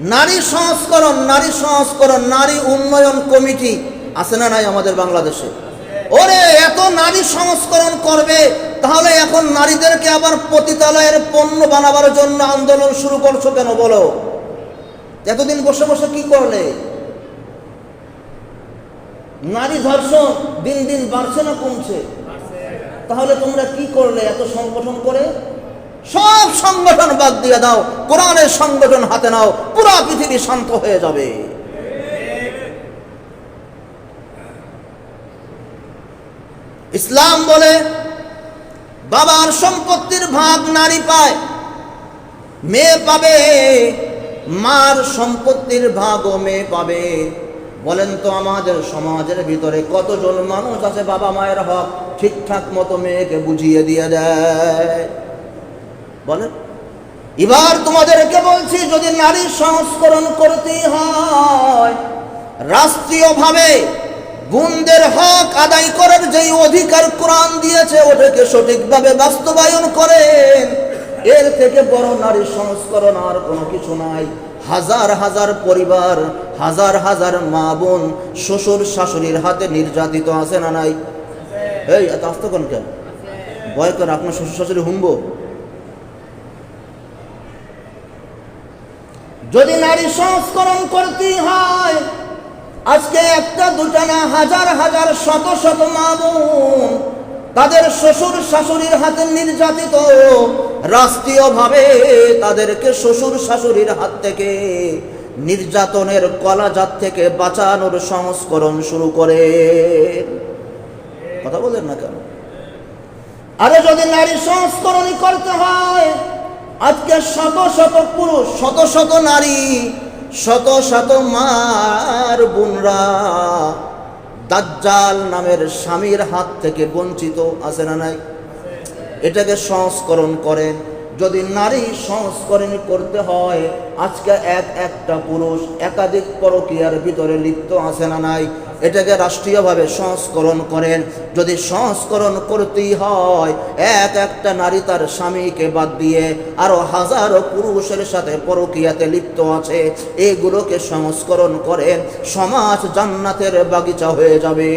নারী সংস্করণ নারী সংস্করণ, নারী উন্নয়ন কমিটি আছে না নাই আমাদের বাংলাদেশে? ওরে, এত নারী সংস্করণ করবে, তাহলে এখন নারীদেরকে আবার পতিতালয়ের পণ্য বানাবার জন্য আন্দোলন শুরু করছ কেন বলো? এতদিন বসে বসে কি করলে? নারী ধর্ষণ দিন দিন বাড়ছে না কমছে? তাহলে তোমরা কি করলে এত সংগঠন করে? সব সংগঠন বাদ দিয়ে দাও, কোরআনের সংগঠন হাতে নাও, পুরা পৃথিবী শান্ত হয়ে যাবে। ইসলাম বলে, বাবার সম্পত্তির ভাগ নারী পায়, মেয়ে পাবে, মার সম্পত্তির ভাগও মেয়ে পাবে। বলেন তো আমাদের সমাজের ভিতরে কতজন মানুষ আছে বাবা মায়ের হক, ঠিকঠাক মতো মেয়েকে বুঝিয়ে দিয়ে দেয়? বলেন। এবার তোমাদেরকে বলছি, যদি নারী সংস্করণ করতে হয়, রাষ্ট্রীয়ভাবে গুণদের হক আদায় করার যেই অধিকার কোরআন দিয়েছে, ওটাকে সঠিকভাবে বাস্তবায়ন করেন। এর থেকে বড় নারী সংস্করণ আর কোনো কিছু নাই। হাজার হাজার পরিবার, হাজার হাজার মা বোন, শ্বশুর শাশুড়ির হাতে নির্যাতিত আছে না নাই? এই, এত আস্ত কেন? ভয় করে আপনার শ্বশুর শাশুড়ি হুমবো। যদি নারী সংস্করণ করতেই হয়, আজকে একটা দুটা না হাজার হাজার শত শত মামুন তাদের শ্বশুর শাশুড়ির হাতে নির্যাতিত, রাষ্ট্রীয়ভাবে তাদেরকে শ্বশুর শাশুড়ির হাত থেকে নির্যাতনের কলাজাত থেকে বাঁচানোর সংস্করণ শুরু করে। কথা বলেন না কেন? আরে যদি নারী সংস্করণই করতে হয় আজকে শত শত পুরুষ, শত শত নারী, শত শত মার বোনরা দাজ্জাল নামের স্বামীর হাত থেকে বঞ্চিত আছে না নাই? এটাকে সংস্করণ করেন যদি নারী সংস্করণ করতে হয়, আজকে এক একটা পুরুষ একাধিক পরকীয়ার ভিতরে লিপ্ত আছে না নাই? এটাকে রাষ্ট্রীয়ভাবে সংস্করণ করেন। যদি সংস্করণ করতেই হয়, এক একটা নারী তার স্বামীকে বাদ দিয়ে আরও হাজারো পুরুষের সাথে পরকীয়াতে লিপ্ত আছে। এগুলোকে সংস্করণ করেন, সমাজ জান্নাতের বাগিচা হয়ে যাবে।